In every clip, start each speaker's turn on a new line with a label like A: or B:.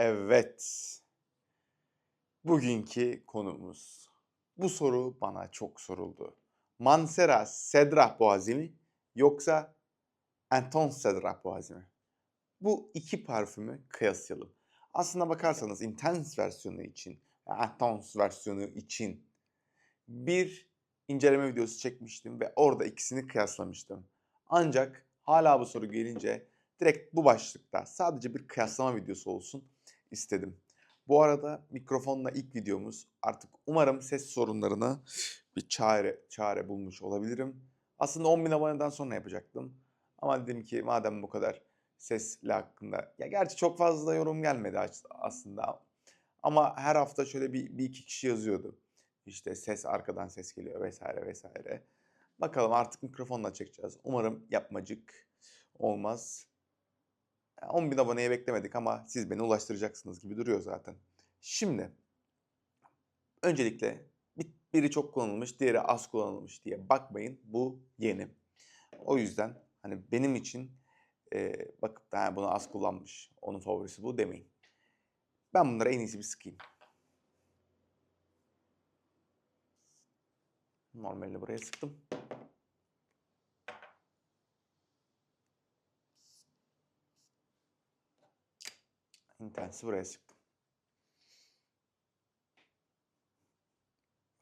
A: Evet. Bugünkü konumuz. Bu soru bana çok soruldu. Mansera Sedra Boğazi mi yoksa Anton Sedra Boğazi mi? Bu iki parfümü kıyaslayalım. Aslına bakarsanız Intense versiyonu için, Intense versiyonu için bir inceleme videosu çekmiştim ve orada ikisini kıyaslamıştım. Ancak hala bu soru gelince direkt bu başlıkta sadece bir kıyaslama videosu olsun istedim. Bu arada mikrofonla ilk videomuz artık umarım ses sorunlarına bir çare, çare bulmuş olabilirim. Aslında 10.000 aboneden sonra yapacaktım. Ama dedim ki madem bu kadar sesle hakkında. Ya gerçi çok fazla yorum gelmedi aslında. Ama her hafta şöyle bir, bir iki kişi yazıyordu. İşte ses arkadan ses geliyor vesaire vesaire. Bakalım artık mikrofonla çekeceğiz. Umarım yapmacık olmaz. 10 bin aboneye beklemedik ama siz beni ulaştıracaksınız gibi duruyor zaten. Şimdi öncelikle bir- biri çok kullanılmış, diğeri az kullanılmış diye bakmayın. Bu yeni. O yüzden hani benim için e, bakıp "Ha, bunu az kullanmış, onun favorisi bu demeyin. Ben bunları en iyisi bir sıkayım. Normalini buraya sıktım. Intensi buraya sıktım.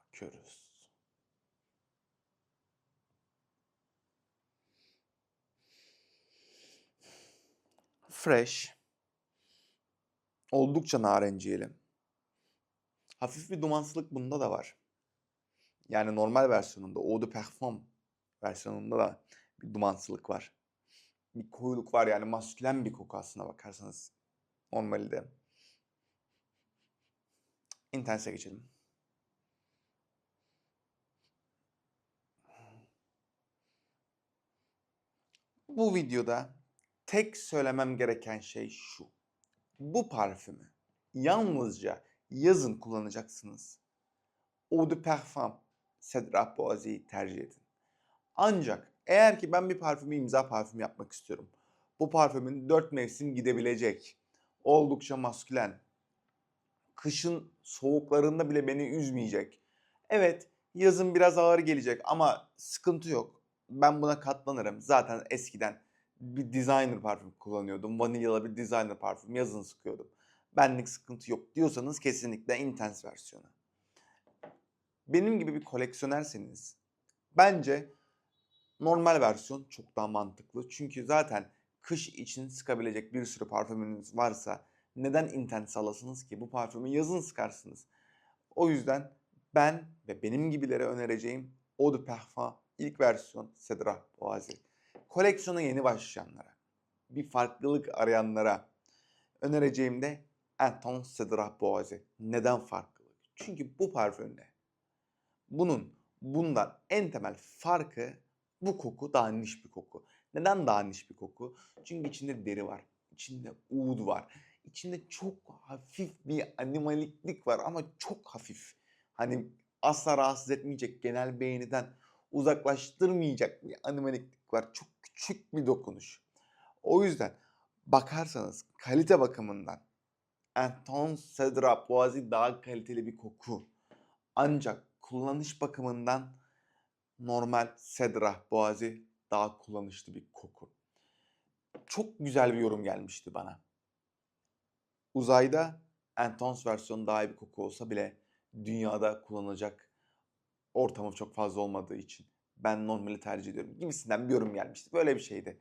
A: Bakıyoruz. Fresh. Oldukça narenciyeli. Hafif bir dumansızlık bunda da var. Yani normal versiyonunda, Eau de Parfum versiyonunda da bir dumansızlık var. Bir koyuluk var yani maskülen bir koku aslına bakarsanız. Normali de. Intense geçelim. Bu videoda tek söylemem gereken şey şu. Bu parfümü yalnızca yazın kullanacaksınız. Eau de Parfum Cedra Boğazi'yi tercih edin. Ancak eğer ki ben bir parfümü imza parfüm yapmak istiyorum. Bu parfümün 4 mevsim gidebilecek. Oldukça maskülen. Kışın soğuklarında bile beni üzmeyecek. Evet yazın biraz ağır gelecek ama sıkıntı yok. Ben buna katlanırım. Zaten eskiden bir designer parfüm kullanıyordum. Vanilyalı bir designer parfüm yazın sıkıyordum. Benlik sıkıntı yok diyorsanız kesinlikle intense versiyonu. Benim gibi bir koleksiyonerseniz bence normal versiyon çok daha mantıklı. Çünkü zaten kış için sıkabilecek bir sürü parfümünüz varsa neden intense alasınız ki? Bu parfümü yazın sıkarsınız. O yüzden ben ve benim gibilere önereceğim Eau de Parfum ilk versiyon Cedra Boğazi. Koleksiyona yeni başlayanlara, bir farklılık arayanlara önereceğim de Anton Cedra Boğazi. Neden farklılık? Çünkü bu parfümle bunun bundan en temel farkı bu koku daha niş bir koku. Neden daha niş bir koku? Çünkü içinde deri var, içinde oud var, içinde çok hafif bir animaliklik var ama çok hafif. Hani asla rahatsız etmeyecek, genel beğeniden uzaklaştırmayacak bir animaliklik var. Çok küçük bir dokunuş. O yüzden bakarsanız kalite bakımından Anton Cedra Boğazi daha kaliteli bir koku. Ancak kullanış bakımından normal Cedra Boğazi daha kullanışlı bir koku. Çok güzel bir yorum gelmişti bana. Uzayda Antons versiyonu daha iyi bir koku olsa bile dünyada kullanılacak ortamı çok fazla olmadığı için ben normali tercih ediyorum gibisinden bir yorum gelmişti. Böyle bir şeydi.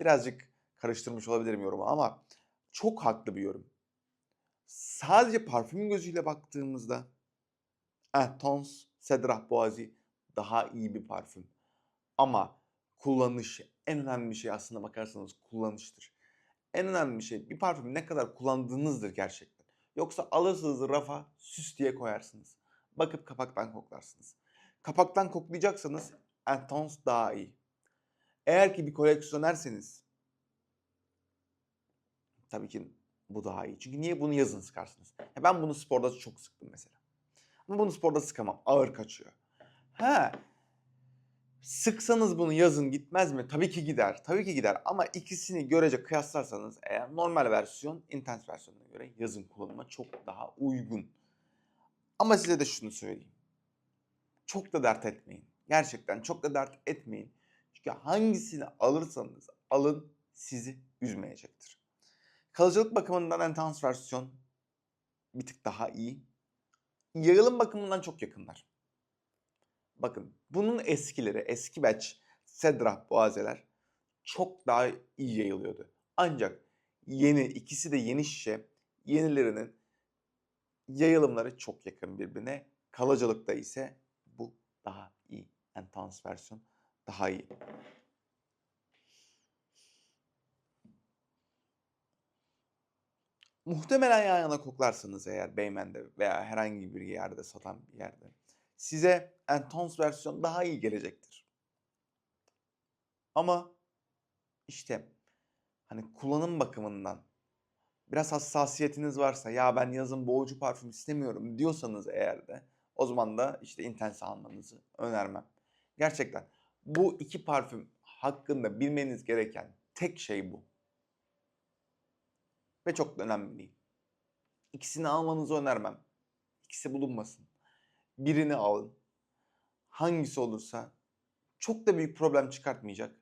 A: Birazcık karıştırmış olabilirim yorumu ama çok haklı bir yorum. Sadece parfüm gözüyle baktığımızda Antons Cedra Boğazi daha iyi bir parfüm. Ama kullanış en önemli şey aslında bakarsanız kullanıştır. En önemli şey bir parfümü ne kadar kullandığınızdır gerçekten. Yoksa alırsınız rafa süs diye koyarsınız. Bakıp kapaktan koklarsınız. Kapaktan koklayacaksanız Antons daha iyi. Eğer ki bir koleksiyonerseniz tabii ki bu daha iyi. Çünkü niye bunu yazın sıkarsınız? Ya ben bunu sporda çok sıktım mesela. Ama bunu sporda sıkamam. Ağır kaçıyor. Ha. Sıksanız bunu yazın gitmez mi? Tabii ki gider. Tabii ki gider. Ama ikisini görece kıyaslarsanız eğer normal versiyon intens versiyonuna göre yazın kullanıma çok daha uygun. Ama size de şunu söyleyeyim. Çok da dert etmeyin. Gerçekten çok da dert etmeyin. Çünkü hangisini alırsanız alın sizi üzmeyecektir. Kalıcılık bakımından Enhanced versiyon bir tık daha iyi. Yayılım bakımından çok yakınlar. Bakın bunun eskileri, eski batch Sedrah Boğazeler çok daha iyi yayılıyordu. Ancak yeni, ikisi de yeni şişe, yenilerinin yayılımları çok yakın birbirine. Kalıcılıkta ise bu daha iyi. Enhanced versiyon daha iyi. Muhtemelen yan yana koklarsanız eğer Beymen'de veya herhangi bir yerde satan bir yerde size Enhanced versiyon daha iyi gelecektir. Ama işte hani kullanım bakımından biraz hassasiyetiniz varsa ya ben yazın boğucu parfüm istemiyorum diyorsanız eğer de o zaman da işte Intense almanızı önermem. Gerçekten bu iki parfüm hakkında bilmeniz gereken tek şey bu. Ve çok önemli değil. İkisini almanızı önermem. İkisi bulunmasın. Birini alın. Hangisi olursa çok da büyük problem çıkartmayacak.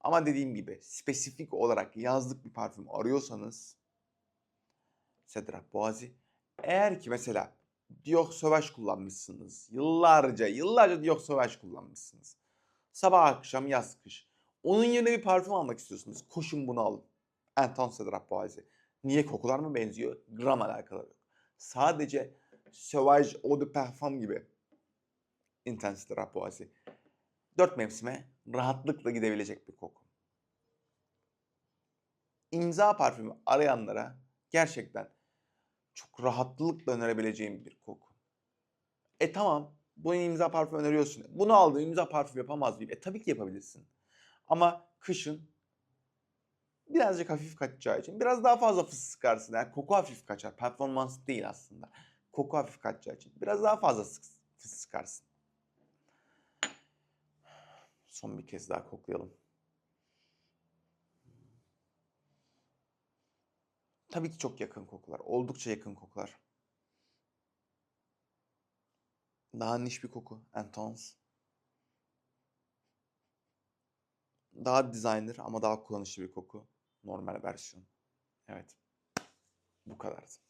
A: Ama dediğim gibi spesifik olarak yazlık bir parfüm arıyorsanız Cedrat Boğazi. Eğer ki mesela Dior Sauvage kullanmışsınız. Yıllarca, yıllarca Dior Sauvage kullanmışsınız. Sabah akşam yaz kış. Onun yerine bir parfüm almak istiyorsunuz. Koşun bunu alın. Anton Cedrat Boğazi. Niye kokular mı benziyor? Gram alakaları yok. Sadece Sauvage Eau de Parfum gibi Intense Cedrat Boğazi. Dört mevsime rahatlıkla gidebilecek bir koku. İmza parfümü arayanlara gerçekten çok rahatlıkla önerebileceğim bir koku. E tamam bunu imza parfüm öneriyorsun. Bunu aldım imza parfüm yapamaz mıyım? E tabii ki yapabilirsin. Ama kışın birazcık hafif kaçacağı için biraz daha fazla fıs sıkarsın. Yani koku hafif kaçar. Performans değil aslında. Koku hafif kaçacağı için biraz daha fazla sık, sıkarsın. Son bir kez daha koklayalım. Tabii ki çok yakın kokular. Oldukça yakın kokular. Daha niş bir koku. Intense. Daha designer ama daha kullanışlı bir koku. Normal versiyon. Evet. Bu kadardı.